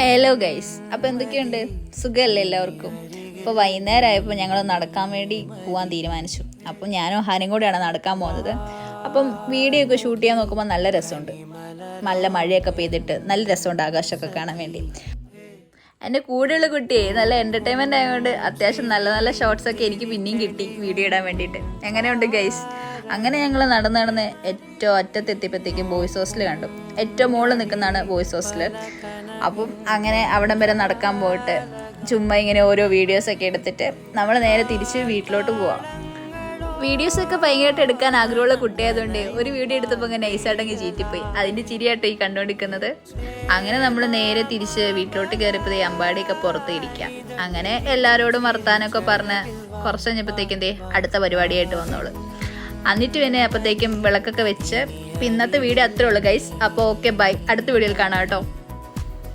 Hello guys അപ്പോൾ എന്തൊക്കെയുണ്ട്? സുഖമല്ലേ എല്ലാവർക്കും? ഇപ്പോൾ വൈകുന്നേരം ആയപ്പോൾ ഞങ്ങൾ നടക്കാൻ വേണ്ടി പോകാൻ തീരുമാനിച്ചു. അപ്പം ഞാനും ഹാനും കൂടെയാണ് നടക്കാൻ പോകുന്നത്. അപ്പം വീഡിയോ ഒക്കെ ഷൂട്ട് ചെയ്യാൻ നോക്കുമ്പോൾ നല്ല രസമുണ്ട്. നല്ല മഴയൊക്കെ പെയ്തിട്ട് നല്ല രസമുണ്ട് ആകാശമൊക്കെ കാണാൻ വേണ്ടി. എന്റെ കൂടെയുള്ള കുട്ടിയെ നല്ല എന്റർടൈൻമെന്റ് ആയതുകൊണ്ട് അത്യാവശ്യം നല്ല നല്ല ഷോർട്സ് ഒക്കെ എനിക്ക് പിന്നെയും കിട്ടി വീഡിയോ ഇടാൻ വേണ്ടിയിട്ട്. എങ്ങനെയുണ്ട് ഗൈസ് അങ്ങനെ ഞങ്ങൾ നടന്ന് നടന്ന് ഏറ്റവും അറ്റത്തെത്തിയപ്പോഴത്തേക്കും ബോയ്സ് ഹോസ്റ്റൽ കണ്ടു. ഏറ്റവും മുകളിൽ നിൽക്കുന്നതാണ് ബോയ്സ് ഹോസ്റ്റൽ അപ്പം അങ്ങനെ അവിടം വരെ നടക്കാൻ പോയിട്ട് ചുമ്മാ ഇങ്ങനെ ഓരോ വീഡിയോസൊക്കെ എടുത്തിട്ട് നമ്മൾ നേരെ തിരിച്ച് വീട്ടിലോട്ട് പോവാം. വീഡിയോസൊക്കെ ഭയങ്കരമായിട്ട് എടുക്കാൻ ആഗ്രഹമുള്ള കുട്ടിയായതുകൊണ്ട് ഒരു വീഡിയോ എടുത്തപ്പോൾ ഇങ്ങനെ നൈസായിട്ടങ്ങ് ചീറ്റിപ്പോയി. അതിന്റെ ചിരിയാട്ടോ ഈ കണ്ടുകൊണ്ടിരിക്കുന്നത് അങ്ങനെ നമ്മൾ നേരെ തിരിച്ച് വീട്ടിലോട്ട് കയറിയപ്പോൾ അമ്പാടിയൊക്കെ പുറത്ത് ഇരിക്കാം. അങ്ങനെ എല്ലാവരോടും വർത്താനൊക്കെ പറഞ്ഞ് കുറച്ച് കഴിഞ്ഞപ്പോഴത്തേക്കും എന്തേ അടുത്ത പരിപാടിയായിട്ട് വന്നോളൂ. എന്നിട്ട് പിന്നെ അപ്പോഴത്തേക്കും വിളക്കൊക്കെ വെച്ച് ഇന്നത്തെ വീഡിയോ അത്രേ ഉള്ളൂ ഗൈസ് അപ്പോൾ ഓക്കെ ബൈ അടുത്ത വീഡിയോയിൽ കാണാം കേട്ടോ.